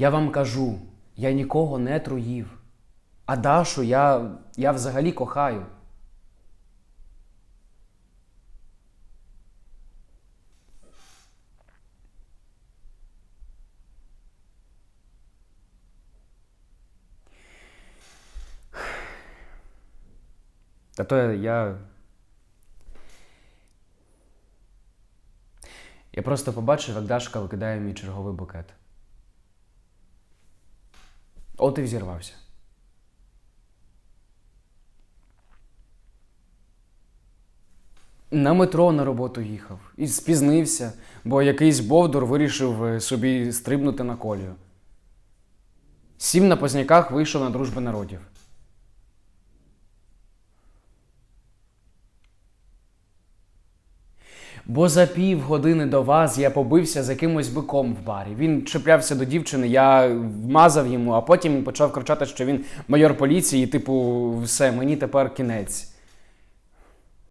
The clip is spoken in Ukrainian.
Я вам кажу, я нікого не труїв. А Дашу я, я взагалі кохаю. Та то я. Я просто побачив, як Дашка викидає мій черговий букет. От і взірвався. На метро на роботу їхав і спізнився, бо якийсь бовдур вирішив е, собі стрибнути на колію. Сім на позняках вийшов на дружби народів. Бо за півгодини до вас я побився з якимось биком в барі. Він чіплявся до дівчини, я вмазав йому, а потім почав кричати, що він майор поліції, типу, все, мені тепер кінець.